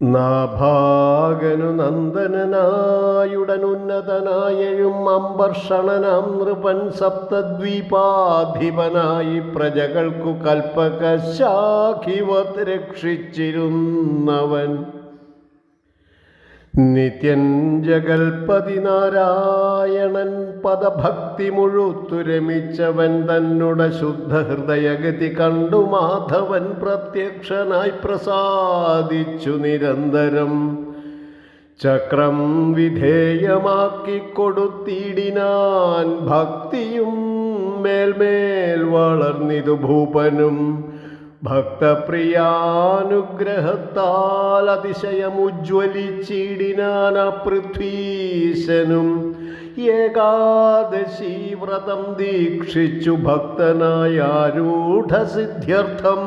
നാഭാഗനു നന്ദനനായുടനുന്നതനായഴും അമ്പർഷണനാം നൃപൻ സപ്തദ്വീപാധിപനായി പ്രജകൾക്കു കൽപ്പക ശാഖിവത് രക്ഷിച്ചിരുന്നവൻ. നിത്യൻ ജഗൽപതി നാരായണൻ പദഭക്തി മുഴുത്തു രമിച്ചവൻ തന്നുട ശുദ്ധ ഹൃദയഗതി കണ്ടു മാധവൻ പ്രത്യക്ഷനായി പ്രസാദിച്ചു നിരന്തരം. ചക്രം വിധേയമാക്കി കൊടുത്തിടിനാൻ ഭക്തിയും മേൽമേൽ വളർന്നിതു ഭൂപനും. ഭക്തപ്രിയാനുഗ്രഹത്താൽ അതിശയമുജ്വലിച്ചിടിനാന പൃഥ്വീശനും ഏകാദശി വ്രതം ദീക്ഷിച്ചു ഭക്തനായ ആരൂഢസിദ്ധ്യർത്ഥം.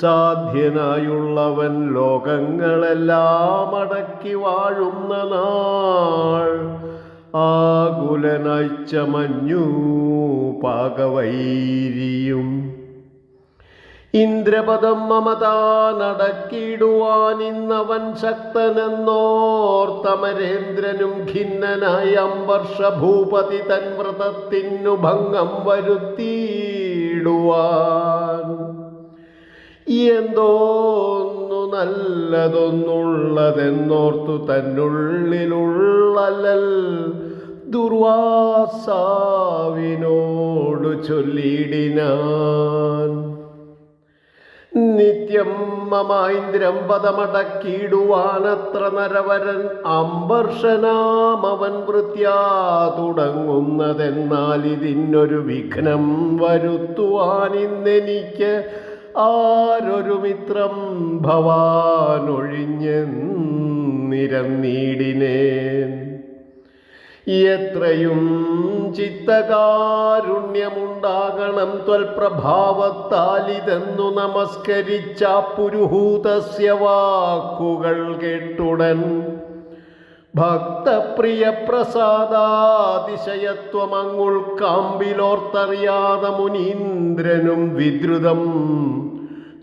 സാധ്യനായുള്ളവൻ ലോകങ്ങളെല്ലാം അടക്കി വാഴുന്ന നാൾ. ആകുലനായി ചമഞ്ഞു പാകവൈരിയും. ഇന്ദ്രപദം മമതാനടക്കിടുവാൻ ഇന്നവൻ ശക്തനെന്നോർത്തമരേന്ദ്രനും ഖിന്നനായ അമ്പർഷ ഭൂപതി തൻ വ്രതത്തിനു ഭംഗം വരുത്തിയിടുവാൻ. എന്തോന്നു നല്ലതൊന്നുള്ളതെന്നോർത്തു തന്നുള്ളിലുള്ളലൽ ദുർവാസാവിനോടു ചൊല്ലിടിനാൻ നിത്യം മമൈന്ദ്രം പദമടക്കിയിടുവാനത്ര നരവരൻ അമ്പർഷനാമവൻ വൃത്യാ തുടങ്ങുന്നതെന്നാൽ ഇതിനൊരു വിഘ്നം വരുത്തുവാൻ ഇന്നെനിക്ക് ആരൊരു മിത്രം ഭവാനൊഴിഞ്ഞെന്നിരന്നീടിനേൻ എത്രയും ചിത്തകാരുണ്യമുണ്ടാകണം ത്വൽപ്രഭാവത്താലിതെന്നു നമസ്കരിച്ച പുരുഹൂതസ്യ വാക്കുകൾ കേട്ടുടൻ. ഭക്തപ്രിയ പ്രസാദാതിശയത്വമങ്ങുൾക്കാമ്പിലോർത്തറിയാത മുനീന്ദ്രനും വിദ്രുതം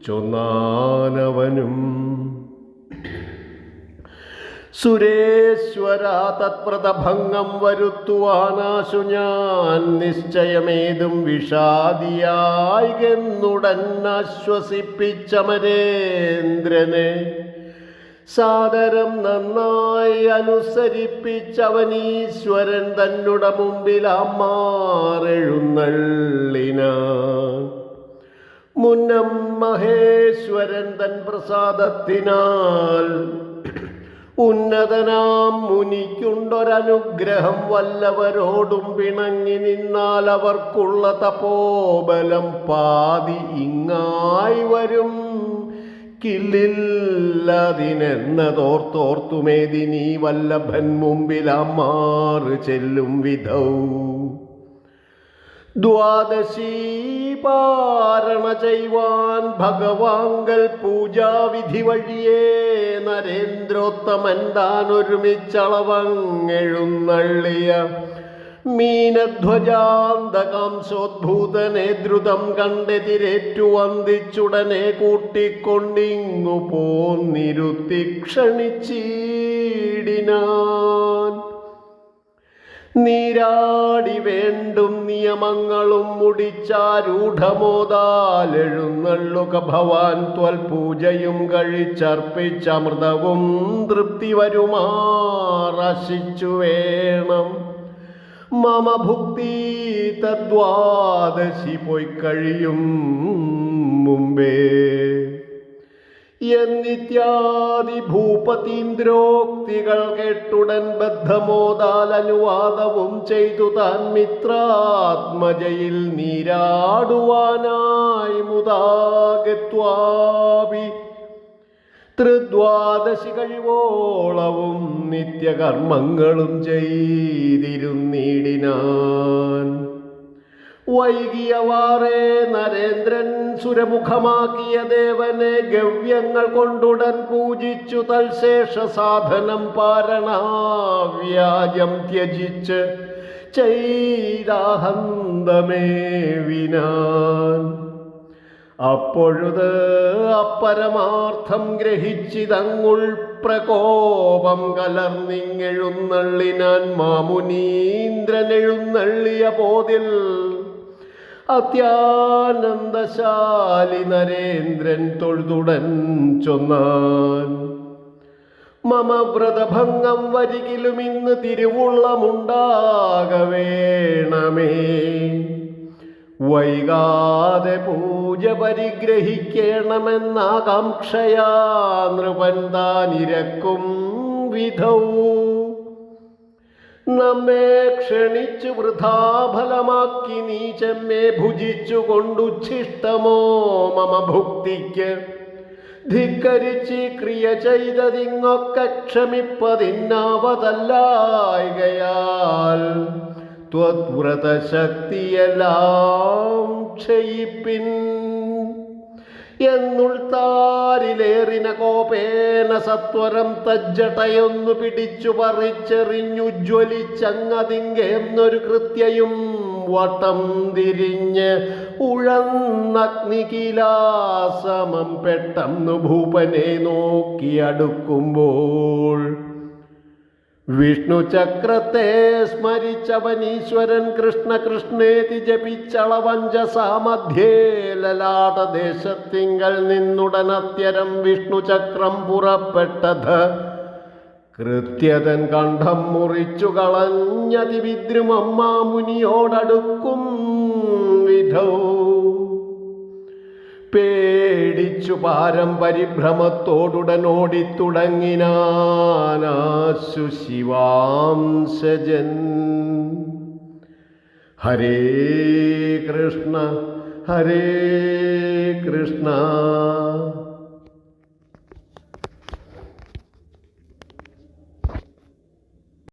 ചൊന്നാനവനും സുരേശ്വര തത്പ്രതഭംഗം വരുത്തുവാനാശു ഞാൻ നിശ്ചയമേതും വിഷാദിയായികെന്നുടൻ ആശ്വസിപ്പിച്ചമരേന്ദ്രനെ. സാദരം നന്നായി അനുസരിപ്പിച്ചവനീശ്വരൻ തന്നുട മുമ്പിൽ അമ്മാറെഴുന്നള്ളിന മുന്നം മഹേശ്വരൻ തൻ പ്രസാദത്തിനാൽ ഉന്നതനാം മുനിക്കുണ്ടൊരനുഗ്രഹം വല്ലവരോടും പിണങ്ങി നിന്നാൽ അവർക്കുള്ള തപോബലം പാതി ഇങ്ങായി വരും. കില്ലില്ലതിനെന്നതോർത്തോർത്തുമേദിനി വല്ലഭൻ മുമ്പിലമ്മാറ് ചെല്ലും വിധൗ. ദ്വാദശീ പാരണ ചെയ്വാൻ ഭഗവാങ്കൽ പൂജാവിധി വഴിയേ നരേന്ദ്രോത്തമൻ താൻ ഒരുമിച്ചളവങ്ങെഴുന്നള്ളിയ മീനധ്വജാന്തകാംശോദ്ഭൂതനെ ദ്രുതം കണ്ടെതിരേറ്റു വന്ദിച്ചുടനെ കൂട്ടിക്കൊണ്ടിങ്ങു പോന്നിരുത്തി ക്ഷണിച്ചിടിനാൻ. നീരാടി വേണ്ടും നിയമങ്ങളും മുടിച്ചാ മുടിച്ചാരൂഢമോതാലെഴുന്നള്ളുക. ഭവാൻ ത്വൽ ത്വൽപൂജയും കഴിച്ചർപ്പിച്ചമൃതവും തൃപ്തി വരുമാറശിച്ചു വേണം. മമ ഭുക്തി തദ്വാദശി പോയി കഴിയും മുമ്പേ. എന്നിത്യാദി ഭൂപതീന്ദ്രോക്തികൾ കേട്ടുടൻ ബദ്ധമോദാൽ അനുവാദവും ചെയ്തു താൻ മിത്രാത്മജയിൽ നീരാടുവാനായി മുതാഗത്വാപി. ത്രിദ്വാദശി കഴിവോളവും നിത്യകർമ്മങ്ങളും ചെയ്തിരുന്നിടിനാൻ. വൈകിയവാറേ നരേന്ദ്രൻ സുരമുഖമാക്കിയ ദേവനെ ഗവ്യങ്ങൾ കൊണ്ടുടൻ പൂജിച്ചു തൽശേഷ സാധനം പാരണാവ്യാജം ത്യജിച്ച് ചൈരാഹന്തമേവിനാൻ അപ്പോഴുത് അപ്പരമാർത്ഥം ഗ്രഹിച്ചിതങ്ങുൾ പ്രകോപം കലർന്നിങ്ങെഴുന്നള്ളിനാൻ മാമുനീന്ദ്രൻ എഴുന്നള്ളിയ പോതിൽ അത്യാനന്ദശാലി നരേന്ദ്രൻ തൊഴുതുടൻ ചൊന്നാൻ. മമ വ്രതഭംഗം വരികിലും ഇന്ന് തിരുവുള്ളമുണ്ടാകവേണമേ വൈകാതെ പൂജ പരിഗ്രഹിക്കണമെന്നാകാംക്ഷയാ നൃപൻ താനിരക്കും വിധൗ. നമ്മെ ക്ഷണിച്ചു വൃഥാഫലമാക്കി നീ ചെമ്മെ ഭുജിച്ചു കൊണ്ടുച്ഛിഷ്ടമോ മമ ഭുക്തിക്ക്. ധിക്കരിച്ച് ക്രിയ ചെയ്തതിങ്ങൊക്കെ ക്ഷമിപ്പതിന്നാവതല്ലായകയാൽ ത്വദ്വ്രതശക്തിയെല്ലാം ക്ഷയിപ്പിൻ. എന്നുൾത്താരിലേറിന കോപേന സത്വരം തജ്ജടയൊന്നു പിടിച്ചു പറിച്ചെറിഞ്ഞു ജ്വലിച്ചങ്ങതിങ്കെന്നൊരു കൃത്യയും വട്ടം തിരിഞ്ഞ് ഉഴന്നഗ്നികിലാസമം പെട്ടെന്നു ഭൂപനെ നോക്കി അടുക്കുമ്പോൾ വിഷ്ണു ചക്രത്തെ സ്മരിച്ചവനീശ്വരൻ കൃഷ്ണ കൃഷ്ണേതി ജപിച്ചളവഞ്ച സാമധ്യേ ലലാടദേശത്തിങ്കൽ നിന്നുടനത്യരം വിഷ്ണു ചക്രം പുറപ്പെട്ടത്. കൃത്യതൻ കണ്ഠം മുറിച്ചു കളഞ്ഞതി വിദ്രുമമ്മാമുനിയോടടുക്കും വിധൗ. പേടിച്ചു പാരം പരിഭ്രമത്തോടുടനോടിത്തുടങ്ങിനാശു ശിവാംശജൻ. ഹരേ കൃഷ്ണ ഹരേ കൃഷ്ണ.